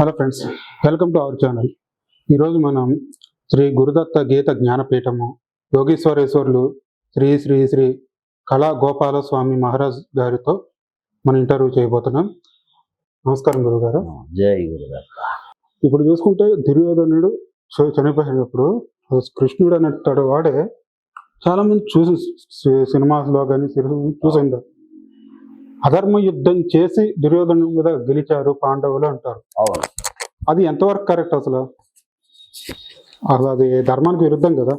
Hello friends welcome to our channel ఈరోజు మనం శ్రీ గురుదత్త గీత జ్ఞానపీఠము యోగీశ్వరేశ్వర్లు శ్రీ శ్రీ శ్రీ కళా గోపాల స్వామి మహారాజ్ గారితో మనం ఇంటర్వ్యూ చేయబోతున్నాం. నమస్కారం గురుగారు. జై గురుదత్త. ఇప్పుడు చూసుకుంటే దుర్యోధనుడు చ- చనిపోయేటప్పుడు కృష్ణుడు అనేటాడు వాడే చాలా మంది చూసి సి- సినిమాల్లో కానీ చూసింది అధర్మ యుద్ధం చేసి దుర్యోధను మీద గెలిచారు పాండవులు అంటారు. అది ఎంతవరకు కరెక్ట్ అసలు? అసలు అది ధర్మానికి విరుద్ధం కదా?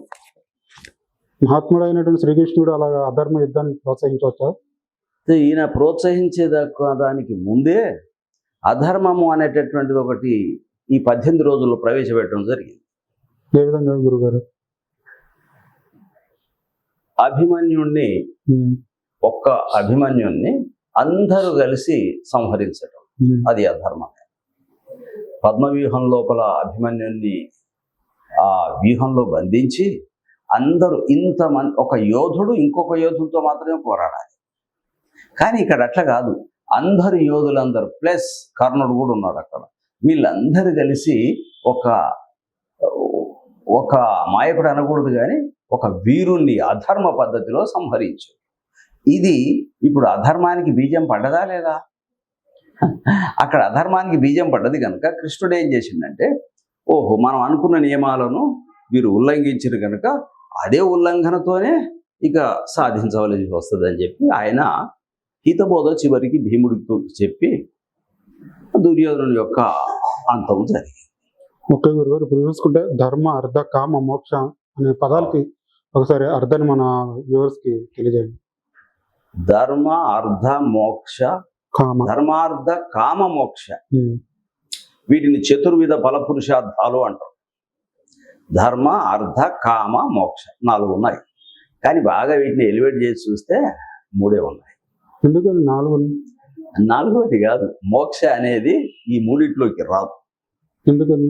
మహాత్ముడు అయినటువంటి శ్రీకృష్ణుడు అలా అధర్మ యుద్ధాన్ని ప్రోత్సహించవచ్చా ఈయన ప్రోత్సహించేదాకా దానికి ముందే అధర్మము అనేటటువంటిది ఒకటి ఈ పద్దెనిమిది రోజుల్లో ప్రవేశపెట్టడం జరిగింది. ఏ విధంగా గురుగారు? అభిమన్యుణ్ణి ఒక్క అభిమన్యుణ్ణి అందరూ కలిసి సంహరించడం ఉమ్, అది అధర్మమే. పద్మవ్యూహం లోపల అభిమన్యుణ్ణి ఆ వ్యూహంలో బంధించి అందరూ ఇంతమంది ఒక యోధుడు ఇంకొక యోధుడితో మాత్రమే పోరాడాలి. కానీ ఇక్కడ అట్లా కాదు. అందరు యోధులందరూ ప్లస్ కర్ణుడు కూడా ఉన్నాడు అక్కడ. వీళ్ళందరూ కలిసి ఒక ఒక మాయకుడు అనకూడదు కానీ ఒక వీరుణ్ణి అధర్మ పద్ధతిలో సంహరించు. ఇది ఇప్పుడు అధర్మానికి బీజం పడ్డదా లేదా? అక్కడ అధర్మానికి బీజం పడ్డది కనుక కృష్ణుడు ఏం చేసిండంటే ఓహో మనం అనుకున్న నియమాలను వీరు ఉల్లంఘించిన కనుక అదే ఉల్లంఘనతోనే ఇక సాధించవలసి వస్తుందని చెప్పి ఆయన హితబోధ చివరికి భీముడితో చెప్పి దుర్యోధను యొక్క అంతం జరిగింది. ఓకే గురుగారు ఇప్పుడు చూసుకుంటే ధర్మ అర్ధ కామ మోక్ష అనే పదాలకి ఒకసారి అర్థాన్ని మన వ్యూవర్స్కి తెలియజేయండి. ధర్మ అర్ధ మోక్ష ధర్మార్థ కామ మోక్ష. వీటిని చతుర్విధ ఫలపురుషార్థాలు అంటారు. ధర్మ అర్ధ కామ మోక్ష నాలుగు ఉన్నాయి. కానీ బాగా వీటిని ఎలివేట్ చేసి చూస్తే మూడే ఉన్నాయి. ఎందుకని నాలుగు నాలుగవది కాదు. మోక్ష అనేది ఈ మూడిట్లోకి రాదు. ఎందుకని?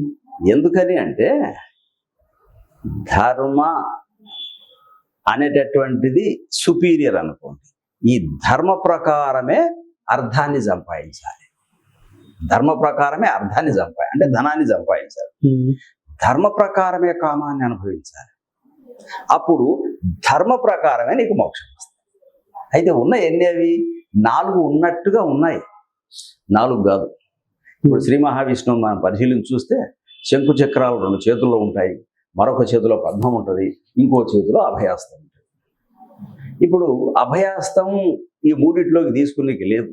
ఎందుకని అంటే ధర్మ అనేటటువంటిది సుపీరియర్ అనుకోండి. ఈ ధర్మ ప్రకారమే అర్థాన్ని సంపాదించాలి. ధర్మ ప్రకారమే అర్థాన్ని సంపా అంటే ధనాన్ని సంపాదించాలి. ధర్మ ప్రకారమే కామాన్ని అనుభవించాలి. అప్పుడు ధర్మ ప్రకారమే నీకు మోక్షం వస్తుంది. అయితే ఉన్న ఎన్ని అవి? నాలుగు ఉన్నట్టుగా ఉన్నాయి. నాలుగు కాదు. ఇప్పుడు శ్రీ మహావిష్ణువు మనం పరిశీలించి చూస్తే శంకు చక్రాలు రెండు చేతుల్లో ఉంటాయి. మరొక చేతిలో పద్మం ఉంటుంది. ఇంకో చేతిలో అభయాస్తం ఉంటుంది. ఇప్పుడు అభయాస్తం ఈ మూడిట్లోకి తీసుకునేకి లేదు.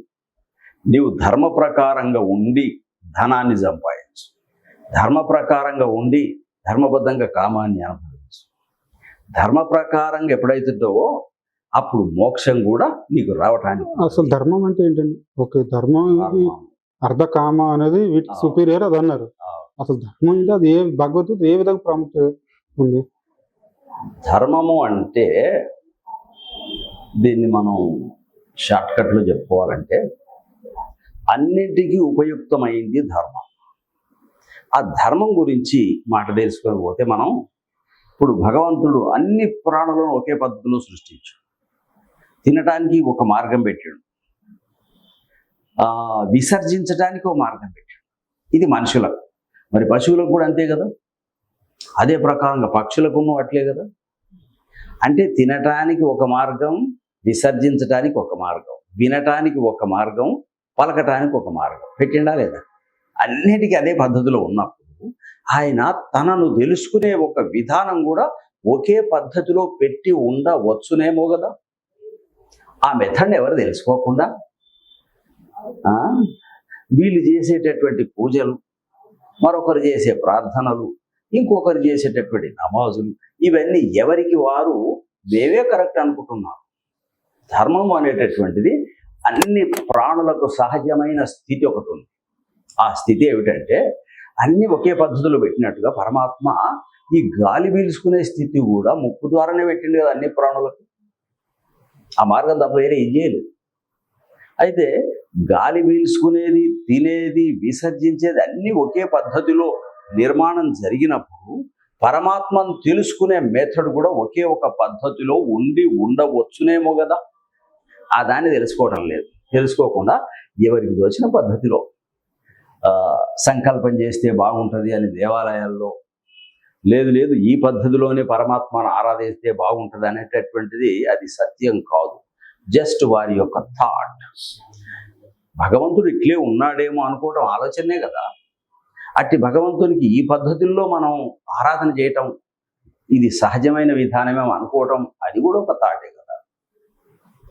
నీవు ధర్మ ప్రకారంగా ఉండి ధనాన్ని సంపాదించు. ధర్మ ప్రకారంగా ఉండి ధర్మబద్ధంగా కామాన్ని అనుభవించు. ధర్మ ప్రకారంగా ఎప్పుడైతుంటావో అప్పుడు మోక్షం కూడా నీకు రావటానికి అసలు ధర్మం అంటే ఏంటండి? ఓకే ధర్మం ఇది కారణం. అర్ధ కామ అనేది వీటి. సుపీరియర్ అది అన్నారు. అసలు ధర్మం అంటే అది ఏ భగవద్గీత ఏ విధంగా ప్రాముఖ్యత ఉంది? ధర్మము అంటే దీన్ని మనం షార్ట్కట్లో చెప్పుకోవాలంటే అన్నింటికీ ఉపయుక్తమైంది ధర్మం. ఆ ధర్మం గురించి మాట తెలుసుకొని పోతే మనం ఇప్పుడు భగవంతుడు అన్ని ప్రాణులను ఒకే పద్ధతిలో సృష్టించు. తినటానికి ఒక మార్గం పెట్టాడు. ఆ, విసర్జించడానికి ఒక మార్గం పెట్టాడు. ఇది మనుషులకు. మరి పశువులకు కూడా అంతే కదా? అదే ప్రకారంగా పక్షులకు అట్లే కదా? అంటే తినటానికి ఒక మార్గం విసర్జించటానికి ఒక మార్గం వినటానికి ఒక మార్గం పలకటానికి ఒక మార్గం. పెట్టిండా లేదా? అన్నిటికీ అదే పద్ధతిలో ఉన్నప్పుడు ఆయన తనను తెలుసుకునే ఒక విధానం కూడా ఒకే పద్ధతిలో పెట్టి ఉండవచ్చునేమో కదా. ఆ మెథడ్ని ఎవరు తెలుసుకోకుండా? ఆ, వీళ్ళు చేసేటటువంటి పూజలు మరొకరు చేసే ప్రార్థనలు ఇంకొకరు చేసేటటువంటి నమాజులు ఇవన్నీ ఎవరికి వారు వేవే కరెక్ట్ అనుకుంటున్నారు ధర్మం అనేటటువంటిది అన్ని ప్రాణులకు సహజమైన స్థితి ఒకటి ఉంది. ఆ స్థితి ఏమిటంటే అన్ని ఒకే పద్ధతిలో పెట్టినట్టుగా పరమాత్మ ఈ గాలి పీల్చుకునే స్థితి కూడా ముక్కు ద్వారానే పెట్టింది కదా అన్ని ప్రాణులకు. ఆ మార్గం తప్ప వేరే ఏం చేయలేదు. అయితే గాలి పీల్చుకునేది తినేది విసర్జించేది అన్నీ ఒకే పద్ధతిలో నిర్మాణం జరిగినప్పుడు పరమాత్మను తెలుసుకునే మెథడ్ కూడా ఒకే ఒక పద్ధతిలో ఉండి ఉండవచ్చునేమో కదా. ఆ దాన్ని తెలుసుకోవడం లేదు. తెలుసుకోకుండా ఎవరికి దోచిన పద్ధతిలో ఆ, సంకల్పం చేస్తే బాగుంటుంది అని దేవాలయాల్లో లేదు లేదు ఈ పద్ధతిలోనే పరమాత్మను ఆరాధిస్తే బాగుంటుంది అనేటటువంటిది అది సత్యం కాదు. జస్ట్ వారి యొక్క థాట్. భగవంతుడు ఇట్లే ఉన్నాడేమో అనుకోవటం ఆలోచనే కదా. అట్టి భగవంతునికి ఈ పద్ధతుల్లో మనం ఆరాధన చేయటం ఇది సహజమైన విధానమే అనుకోవటం అది కూడా ఒక థాటే